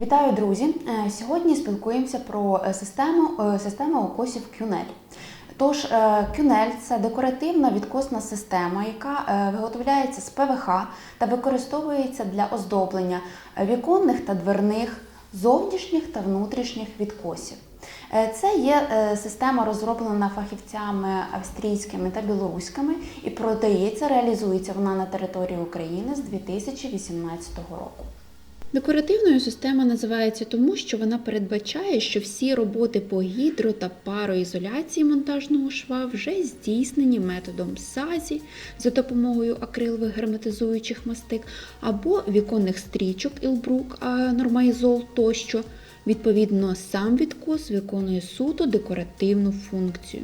Вітаю, друзі! Е, Сьогодні спілкуємося про е, систему, е, систему укосів Кюнель. Тож, Кюнель це декоративна відкосна система, яка виготовляється з ПВХ та використовується для оздоблення віконних та дверних, зовнішніх та внутрішніх відкосів. Е, Це є е, система, розроблена фахівцями австрійськими та білоруськими, і продається, реалізується вона на території України з 2018 року. Декоративною система називається тому, що вона передбачає, що всі роботи по гідро та пароізоляції монтажного шва вже здійснені методом САЗі за допомогою акрилових герметизуючих мастик або віконних стрічок Ілбрук, Нормаїзол тощо. Відповідно, сам відкос виконує суто декоративну функцію.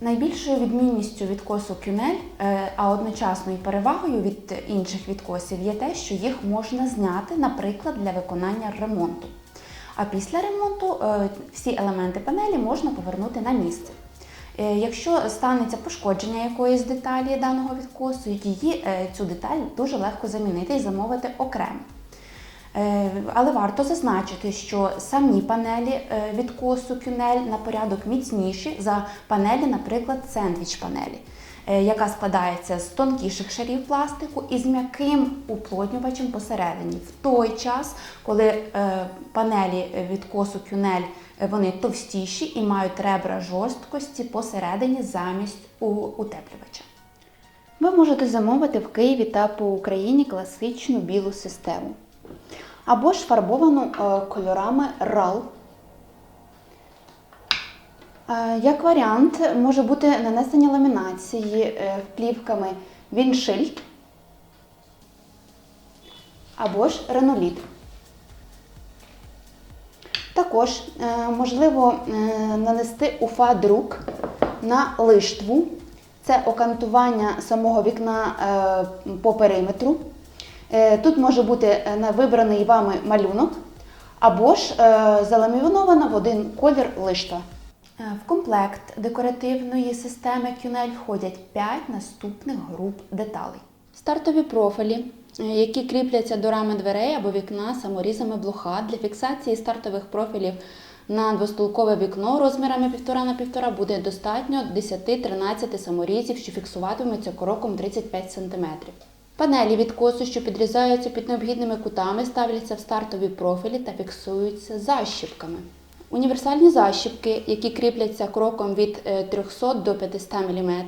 Найбільшою відмінністю відкосу кюнель, е, а одночасно і перевагою від інших відкосів є те, що їх можна зняти, наприклад, для виконання ремонту. А після ремонту е, всі елементи панелі можна повернути на місце. Е, Якщо станеться пошкодження якоїсь деталі даного відкосу, її цю деталь дуже легко замінити і замовити окремо. Е, Але варто зазначити, що самі панелі е, відкосу кюнель на порядок міцніші за панелі, наприклад, сендвіч панелі, е, яка складається з тонкіших шарів пластику і з м'яким уплотнювачем посередині. В той час, коли панелі відкосу кюнель е, вони товстіші і мають ребра жорсткості посередині замість утеплювача. Ви можете замовити в Києві та по Україні класичну білу систему. Або ж фарбовану е, кольорами RAL. Е, Як варіант, може бути нанесення ламінації е, плівками віншиль або ж реноліт. Також можливо нанести уфа-друк на лиштву. Це окантування самого вікна по периметру. Е, Тут може бути е, вибраний вами малюнок, або ж е, заламінована в один колір лиштва. Е, В комплект декоративної системи Кюнель входять 5 наступних груп деталей. Стартові профілі, які кріпляться до рами дверей або вікна саморізами блоха. Для фіксації стартових профілів на двостолкове вікно розмірами 1,5 на 1,5 буде достатньо 10-13 саморізів, що фіксуватимуться кроком 35 см. Панелі відкосу, що підрізаються під необхідними кутами, ставляться в стартові профілі та фіксуються защіпками. Універсальні защіпки, які кріпляться кроком від е, 300 до 500 мм,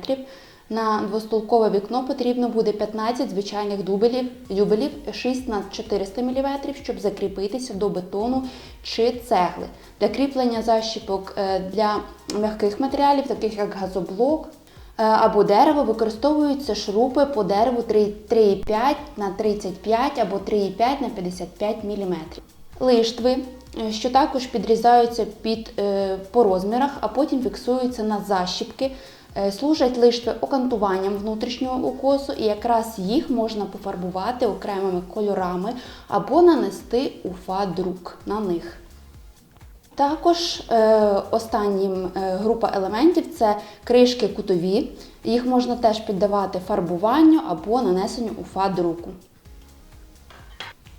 на двостолкове вікно потрібно буде 15 звичайних дубелів, дюбелів 6 на 400 мм, щоб закріпитися до бетону чи цегли. Для кріплення защіпок е, для м'яких матеріалів, таких як газоблок, Е, або дерево використовуються шурупи по дереву 3 3,5 на 35 або 3,5 на 55 мм. Лиштви, е, що також підрізаються під, е, по розмірах, а потім фіксуються на защіпки. Е, Служать лиштви окантуванням внутрішнього укосу, і якраз їх можна пофарбувати окремими кольорами або нанести уфа-друк на них. Також е, останнім е, група елементів це кришки кутові. Їх можна теж піддавати фарбуванню або нанесенню уфа-друку.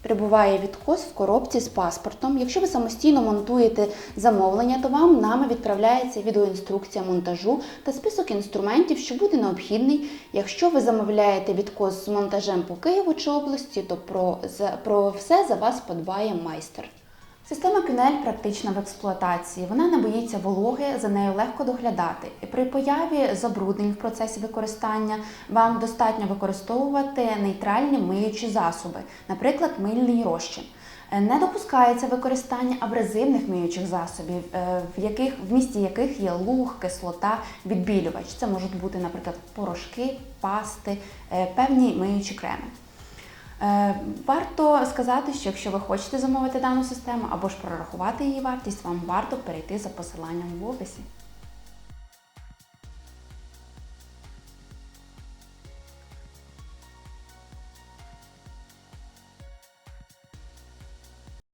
Прибуває відкос в коробці з паспортом. Якщо ви самостійно монтуєте замовлення, то вам нами відправляється відеоінструкція монтажу та список інструментів, що буде необхідний. Якщо ви замовляєте відкос з монтажем по Києву чи області, то про, про все за вас подбає майстер. Система Кюнель практична в експлуатації. Вона не боїться вологи, за нею легко доглядати. І при появі забруднень в процесі використання вам достатньо використовувати нейтральні миючі засоби, наприклад, мильний розчин. Е, Не допускається використання абразивних миючих засобів, е, в яких в місті яких є луг, кислота, відбілювач. Це можуть бути, наприклад, порошки, пасти, е, певні миючі креми. Е, Варто сказати, що якщо ви хочете замовити дану систему або ж прорахувати її вартість, вам варто перейти за посиланням в описі.